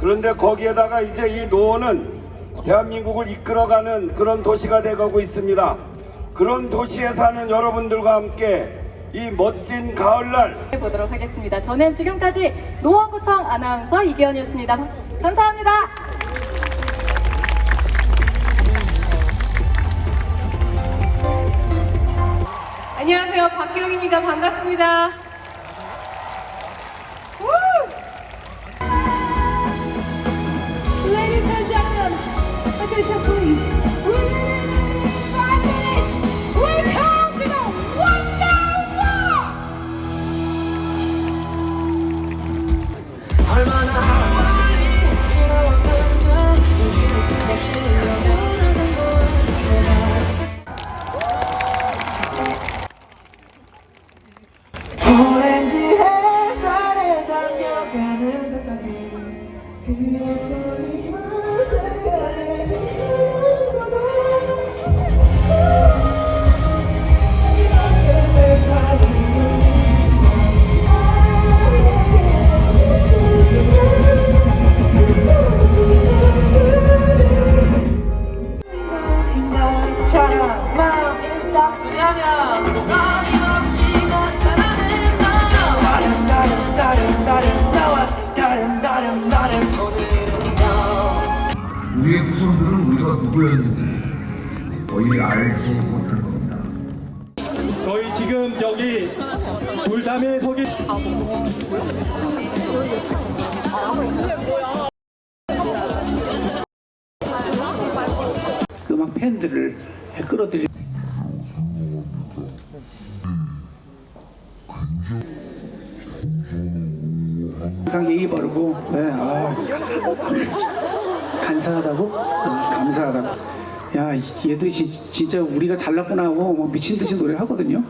그런데 거기에다가 이제 이 노원은 대한민국을 이끌어가는 그런 도시가 되가고 있습니다. 그런 도시에 사는 여러분들과 함께 이 멋진 가을날 보도록 하겠습니다. 저는 지금까지 노원구청 아나운서 이기현이었습니다. 감사합니다. 안녕하세요. 박기영입니다. 반갑습니다. To the Wonder Wall. 오렌지 우리의 후손들은 우리가 누구였는지 거의 알지 못할 겁니다. 저희 지금 여기 불담에 서기 그막 팬들을 끌어들이 항상 예의 바르고 네, 아, 간사하다고 아, 감사하다고 야 이- 얘들이 지- 진짜 우리가 잘났구나 하고 뭐 미친 듯이 노래를 하거든요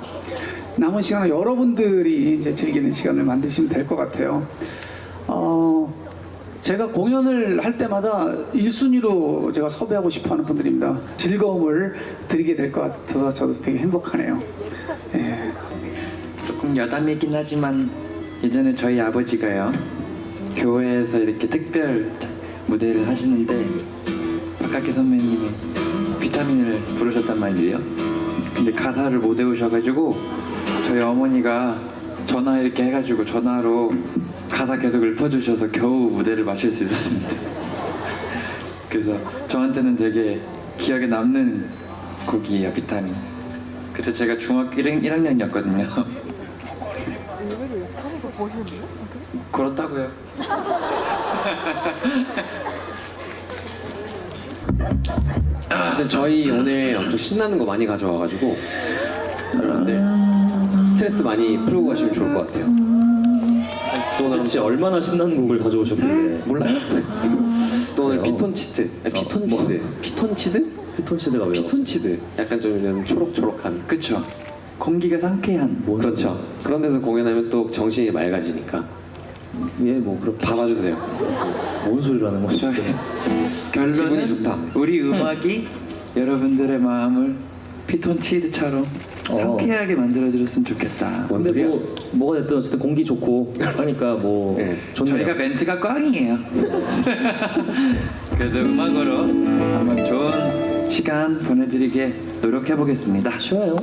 남은 시간은 여러분들이 이제 즐기는 시간을 만드시면 될 것 같아요 어, 제가 공연을 할 때마다 1순위로 제가 섭외하고 싶어 하는 분들입니다. 즐거움을 드리게 될 것 같아서 저도 되게 행복하네요. 예. 조금 여담이긴 하지만 예전에 저희 아버지가요 교회에서 이렇게 특별 무대를 하시는데 박학기 선배님이 비타민을 부르셨단 말이에요. 근데 가사를 못 외우셔가지고 저희 어머니가 전화 이렇게 해가지고 전화로 가사 계속 읊어주셔서 겨우 무대를 마실 수 있었습니다. 그래서 저한테는 되게 기억에 남는 곡이에요 비타민. 그때 제가 중학교 1학, 1학년이었거든요 그렇다고요 아무튼 저희 오늘 엄청 신나는 거 많이 가져와가지고 여러분들 스트레스 많이 풀고 가시면 좋을 것 같아요. 또 오늘 도대체 얼마나 신나는 곡을 가져오셨길래 몰라요? 또 오늘 피톤치드, 아니, 피톤치드, 피톤치드? 피톤치드가 왜요? 피톤치드. 약간 좀 이런 초록초록한. 그쵸 공기가 상쾌한 그렇죠. 그런 데서 공연하면 또 정신이 맑아지니까 예 뭐 그렇게 봐봐주세요. 뭔 소리를 하는 거죠? 기분이 결론은 좋다. 우리 음악이 여러분들의 마음을 피톤치드처럼 어. 상쾌하게 만들어줬으면 좋겠다 뭔 근데 소리야? 뭐 뭐가 됐든 어쨌든 공기 좋고 하니까 뭐 네. 좋네요. 저희가 멘트가 꽝이에요 그래도 음악으로 한번 좋은 시간 보내드리게 노력해보겠습니다 쉬워요.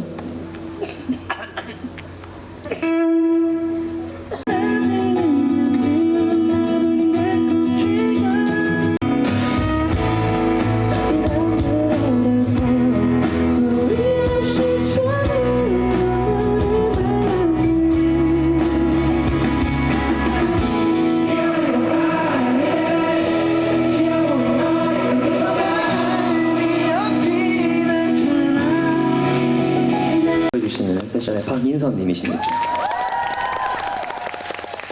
세션의 박인선님이십니다.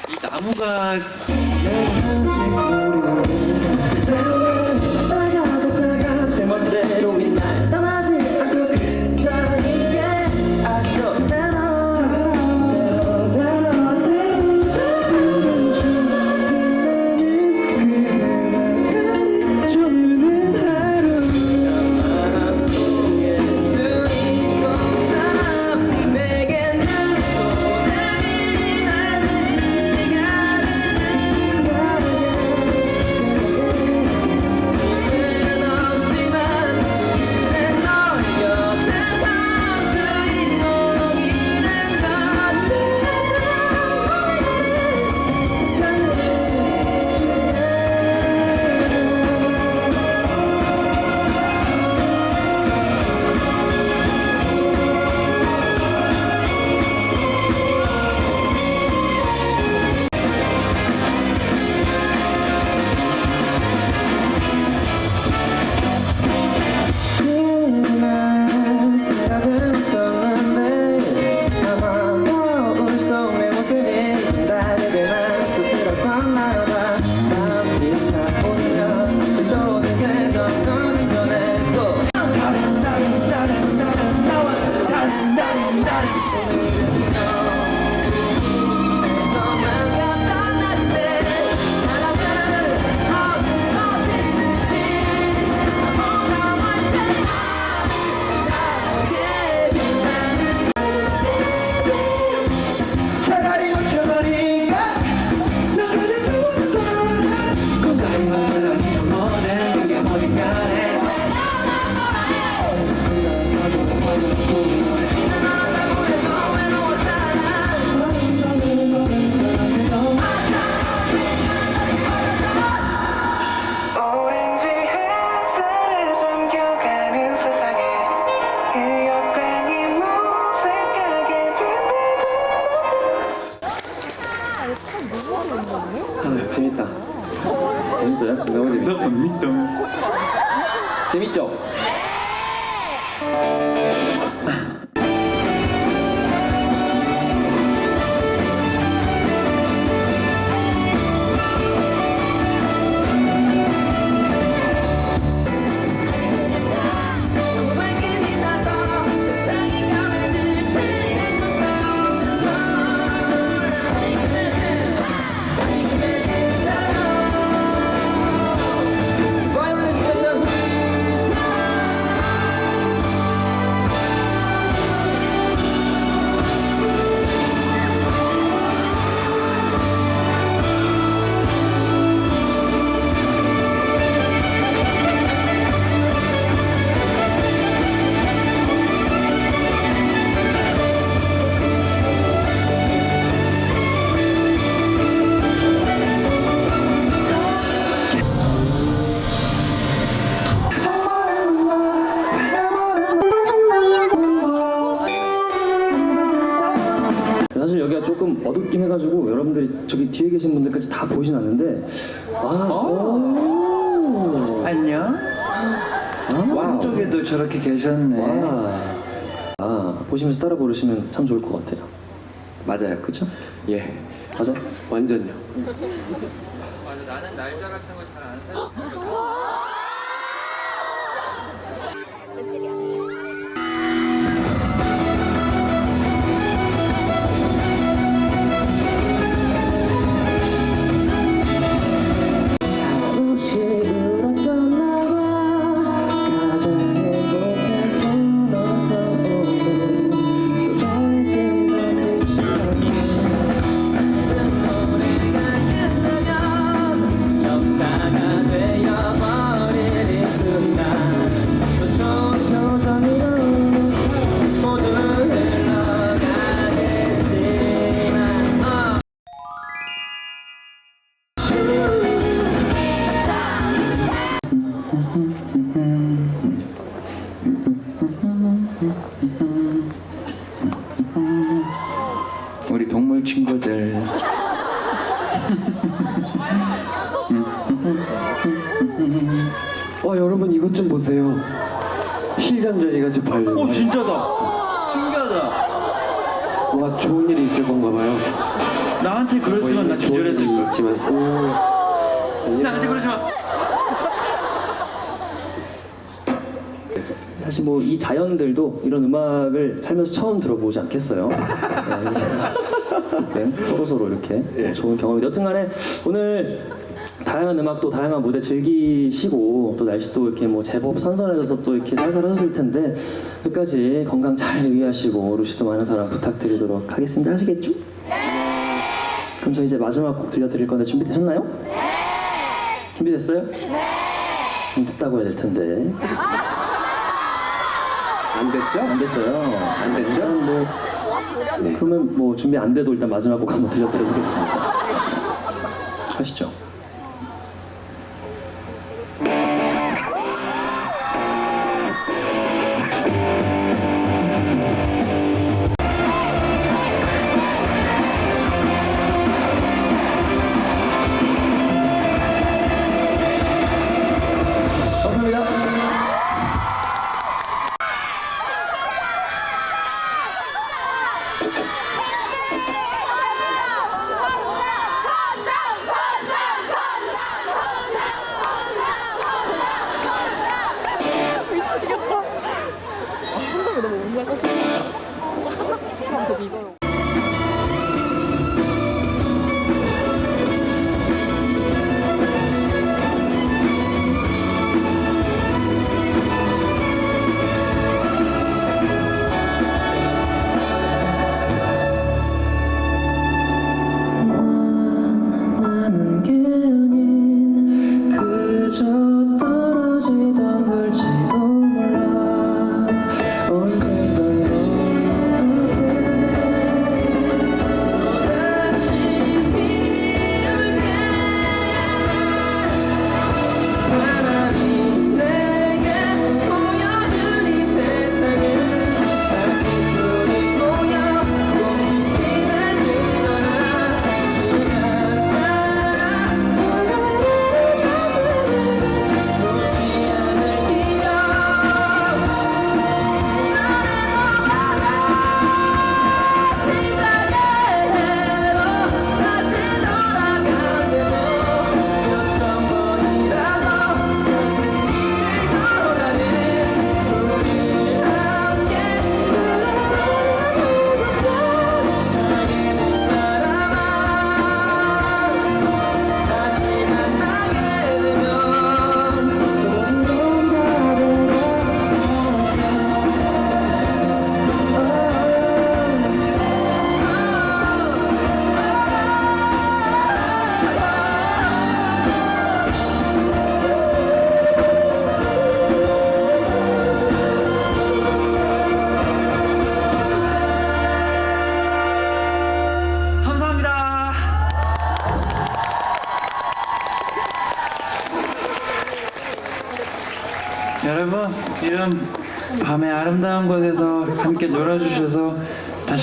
이 나무가 사실 여기가 조금 어둡긴 해가지고 여러분들이 저기 뒤에 계신 분들까지 다 보이진 않는데 아, 오. 안녕. 오른쪽에도 저렇게 계셨네. 아, 아, 보시면서 따라 부르시면 참 좋을 것 같아요. 맞아요. 그쵸? 예. 맞아? 완전요. 나는 날짜 같은 거잘안 사. 와 좋은 일이 있을 건가 봐요. 나한테 그랬으면 나 기절했을 걸. 있지만 오. 나한테 그러지 마. 사실 뭐 이 자연들도 이런 음악을 살면서 처음 들어보지 않겠어요. 네, 서로 서로 이렇게 뭐 좋은 경험이. 여튼간에 오늘 다양한 음악도 다양한 무대 즐기시고 또 날씨도 이렇게 뭐 제법 선선해져서 또 이렇게 살살 하셨을 텐데 끝까지 건강 잘 유의하시고 루시도 많은 사랑 부탁드리도록 하겠습니다. 아시겠죠? 그럼 저 이제 마지막 곡 들려드릴 건데 준비되셨나요? 준비됐어요? 네. 듣다고 해야 될 텐데. 안 됐죠? 안 됐어요. 안 됐죠? 뭐 그러면 뭐 준비 안 돼도 일단 마지막 곡 한번 들려드려 보겠습니다. 하시죠.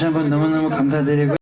다시 한번 너무너무 감사드리고